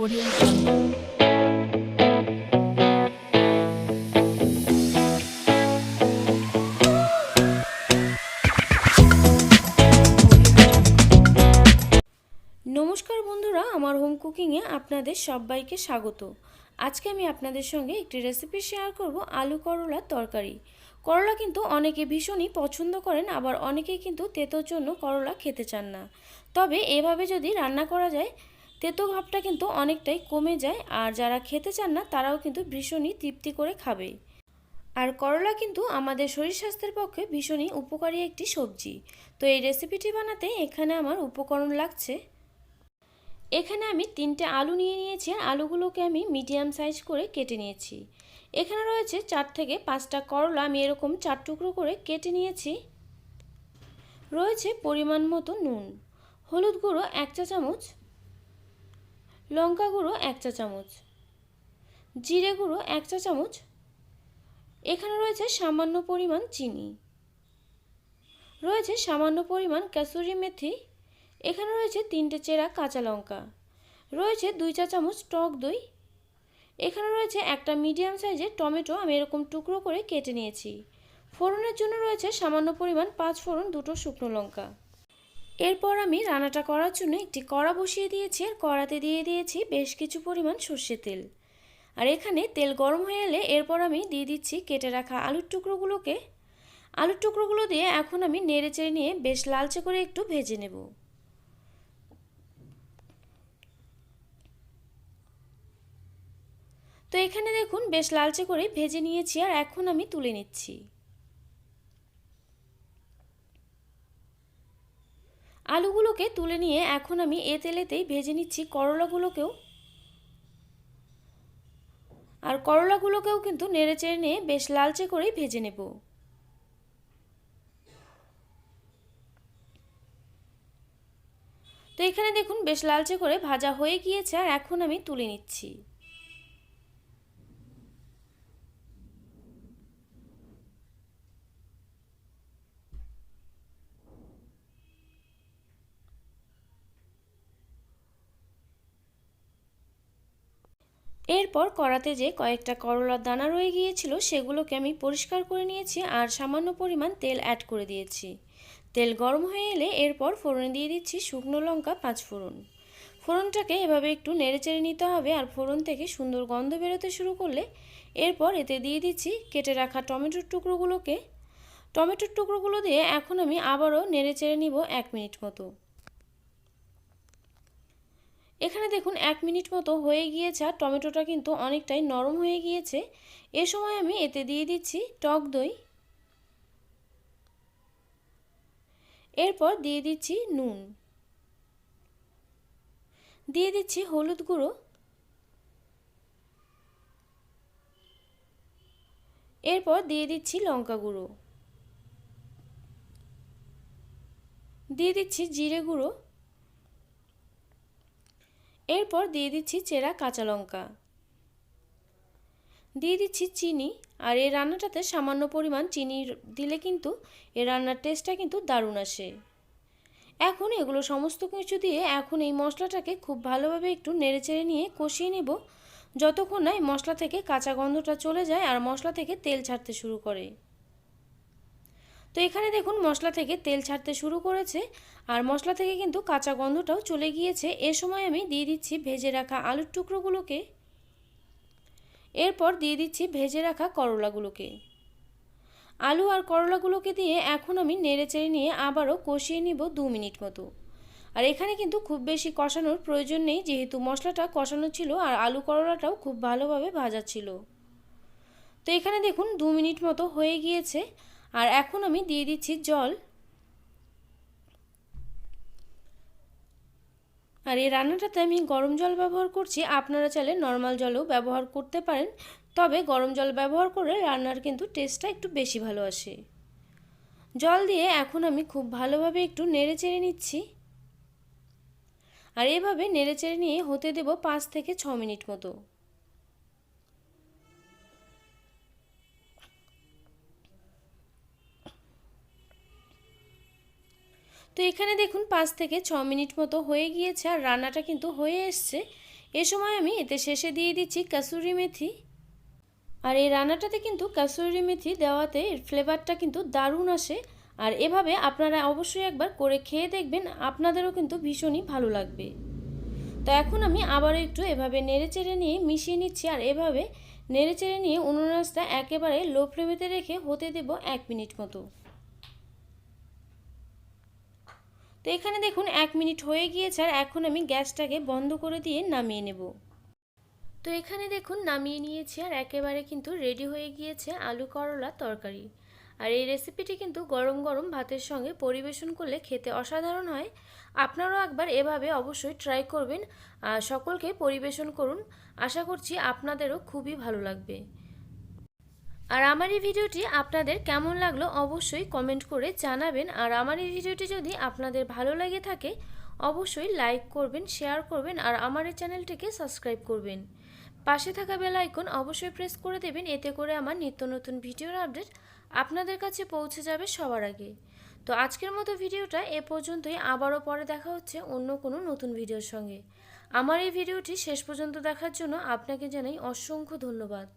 Audio নমস্কার বন্ধুরা, আমার হোম কুকিংয়ে আপনাদের সবাইকে স্বাগত। আজকে আমি আপনাদের সঙ্গে একটি রেসিপি শেয়ার করব আলু করলার তরকারি। করলা কিন্তু অনেকে ভীষণই পছন্দ করেন, আবার অনেকেই কিন্তু তেতোর জন্য করলা খেতে চান না। তবে এভাবে যদি রান্না করা যায় তেতো ভাবটা কিন্তু অনেকটাই কমে যায় আর যারা খেতে চান না, তারাও কিন্তু ভীষণই তৃপ্তি করে খাবে। আর করলা কিন্তু আমাদের শরীর স্বাস্থ্যের পক্ষে ভীষণই উপকারী একটি সবজি। তো এই রেসিপিটি বানাতে এখানে আমার উপকরণ লাগছে। এখানে আমি তিনটে আলু নিয়ে নিয়েছি আর আলুগুলোকে আমি মিডিয়াম সাইজ করে কেটে নিয়েছি। এখানে রয়েছে চার থেকে পাঁচটা করলা, আমি এরকম চার টুকরো করে কেটে নিয়েছি। রয়েছে পরিমাণ মতো নুন, হলুদ গুঁড়ো এক চা চামচ লঙ্কা গুঁড়ো এক চা চামচ। জিরে গুঁড়ো এক চা চামচ। এখানে রয়েছে সামান্য পরিমাণ চিনি। রয়েছে সামান্য পরিমাণ কাসুরি মেথি। এখানে রয়েছে তিনটে চেরা কাঁচা লঙ্কা। রয়েছে দুই চা চামচ টক দই। এখানে রয়েছে একটা মিডিয়াম সাইজের টমেটো আমি এরকম টুকরো করে কেটে নিয়েছি। ফোড়নের জন্য রয়েছে সামান্য পরিমাণ পাঁচ ফোড়ন দুটো শুকনো লঙ্কা। এরপর আমি রান্নাটা করার জন্য একটি কড়া বসিয়ে দিয়েছি আর কড়াতে দিয়ে দিয়েছি বেশ কিছু পরিমাণ সর্ষে তেল। আর এখানে তেল গরম হয়ে এলে এরপর আমি দিয়ে দিচ্ছি কেটে রাখা আলুর টুকরোগুলোকে। আলুর টুকরোগুলো দিয়ে এখন আমি নেড়ে চেড়ে নিয়ে বেশ লালচে করে একটু ভেজে নেব। তো এখানে দেখুন বেশ লালচে করে ভেজে নিয়েছি আর এখন আমি তুলে নিচ্ছি। আলুগুলোকে তুলে নিয়ে এখন আমি এ তেলেতেই ভেজে নিচ্ছি করলাগুলোকেও। আর করলাগুলোকেও কিন্তু নেড়ে চেড়ে নিয়ে বেশ লালচে করেই ভেজে নেব। তো এখানে দেখুন বেশ লালচে করে ভাজা হয়ে গিয়েছে আর এখন আমি তুলে নিচ্ছি। এরপর কড়াতে যে কয়েকটা করলার দানা রয়ে গিয়েছিল, সেগুলোকে আমি পরিষ্কার করে নিয়েছি আর সামান্য পরিমাণ তেল অ্যাড করে দিয়েছি। তেল গরম হয়ে এলে এরপর ফোড়নে দিয়ে দিচ্ছি শুকনো লঙ্কা, পাঁচ ফোড়ন। ফোড়নটাকে এভাবে একটু নেড়েচেড়ে নিতে হবে আর ফোড়ন থেকে সুন্দর গন্ধ বেরোতে শুরু করলে এরপর এতে দিয়ে দিচ্ছি কেটে রাখা টমেটোর টুকরোগুলোকে। টমেটোর টুকরোগুলো দিয়ে এখন আমি আবারও নেড়েচেড়ে নিব এক মিনিট মতো। এখানে দেখুন এক মিনিট মতো হয়ে গিয়েছে আর টমেটোটা কিন্তু অনেকটাই নরম হয়ে গিয়েছে। এ সময় আমি এতে দিয়ে দিচ্ছি টক দই। এরপর দিয়ে দিচ্ছি নুন। দিয়ে দিচ্ছি হলুদ গুঁড়ো। এরপর দিয়ে দিচ্ছি লঙ্কা গুঁড়ো। দিয়ে দিচ্ছি জিরে গুঁড়ো। এরপর দিয়ে দিচ্ছি চেরা কাঁচা লঙ্কা। দিয়ে দিচ্ছি চিনি, আর এই রান্নাটাতে সামান্য পরিমাণ চিনি দিলে কিন্তু এই রান্নার টেস্টটা কিন্তু দারুণ আসে। এখন এগুলো সমস্ত কিছু দিয়ে এখন এই মশলাটাকে খুব ভালোভাবে একটু নেড়েচেড়ে নিয়ে কষিয়ে নেব। যতক্ষণ না এই মশলা থেকে কাঁচা গন্ধটা চলে যায় আর মশলা থেকে তেল ছাড়তে শুরু করে। তো এখানে দেখুন মশলা থেকে তেল ছাড়তে শুরু করেছে, আর মশলা থেকে কিন্তু কাঁচা গন্ধটাও চলে গিয়েছে। এ সময় আমি দিয়ে দিচ্ছি ভেজে রাখা আলুর টুকরোগুলোকে। এরপর দিয়ে দিচ্ছি ভেজে রাখা করলাগুলোকে। আলু আর করলাগুলোকে দিয়ে এখন আমি নেড়ে চেড়ে নিয়ে আবারও কষিয়ে নিব দু মিনিট মতো। আর এখানে কিন্তু খুব বেশি কষানোর প্রয়োজন নেই, যেহেতু মশলাটা কষানো ছিল আর আলু করলাটাও খুব ভালোভাবে ভাজা ছিল। তো এখানে দেখুন দু মিনিট মতো হয়ে গিয়েছে। আর এখন আমি দিয়ে দিচ্ছি জল। আর এই রান্নাটাতে আমি গরম জল ব্যবহার করছি। আপনারা চাইলে নর্মাল জলও ব্যবহার করতে পারেন। তবে গরম জল ব্যবহার করে রান্নার কিন্তু টেস্টটা একটু বেশি ভালো আসে। জল দিয়ে এখন আমি খুব ভালোভাবে একটু নেড়ে চেড়ে নিচ্ছি। আর এভাবে নেড়ে চেড়ে নিয়ে হতে দেব পাঁচ থেকে ছ মিনিট মতো। তো এখানে দেখুন পাঁচ থেকে ছ মিনিট মতো হয়ে গিয়েছে আর রান্নাটা কিন্তু হয়ে এসছে। এ সময় আমি এতে শেষে দিয়ে দিচ্ছি কাসুরি মেথি। আর এই রান্নাটাতে কিন্তু কাসুরি মেথি দেওয়াতে এর ফ্লেভারটা কিন্তু দারুণ আসে। আর এভাবে আপনারা অবশ্যই একবার করে খেয়ে দেখবেন, আপনাদেরও কিন্তু ভীষণই ভালো লাগবে। তো এখন আমি আবারও একটু এভাবে নেড়ে চেড়ে নিয়ে মিশিয়ে নিচ্ছি আর এভাবে নেড়ে চেড়ে নিয়ে উনুনাসটা একেবারে লো ফ্লেমেতে রেখে হতে দেব এক মিনিট মতো। তো এখানে দেখুন এক মিনিট হয়ে গিয়েছে আর এখন আমি গ্যাসটাকে বন্ধ করে দিয়ে নামিয়ে নেব। তো এখানে দেখুন নামিয়ে নিয়েছি আর একেবারে কিন্তু রেডি হয়ে গিয়েছে আলু করলা তরকারি। আর এই রেসিপিটি কিন্তু গরম গরম ভাতের সঙ্গে পরিবেশন করলে খেতে অসাধারণ হয়। আপনারাও একবার এভাবে অবশ্যই ট্রাই করবেন। সকলকে পরিবেশন করুন। আশা করছি আপনাদেরও খুবই ভালো লাগবে। আর আমার এই ভিডিওটি আপনাদের কেমন লাগল অবশ্যই কমেন্ট করে জানাবেন। আর আমার এই ভিডিওটি যদি আপনাদের ভালো লাগে থাকে, অবশ্যই লাইক করবেন, শেয়ার করবেন, আর আমার এই চ্যানেলটিকে সাবস্ক্রাইব করবেন। পাশে থাকা বেল আইকন অবশ্যই প্রেস করে দেবেন, এতে করে আমার নিত্য নতুন ভিডিওর আপডেট আপনাদের কাছে পৌঁছে যাবে সবার আগে। তো আজকের মতো ভিডিওটা এ পর্যন্তই, আবারও পরে দেখা হচ্ছে অন্য কোনো নতুন ভিডিওর সঙ্গে। আমার এই ভিডিওটি শেষ পর্যন্ত দেখার জন্য আপনাকে জানাই অসংখ্য ধন্যবাদ।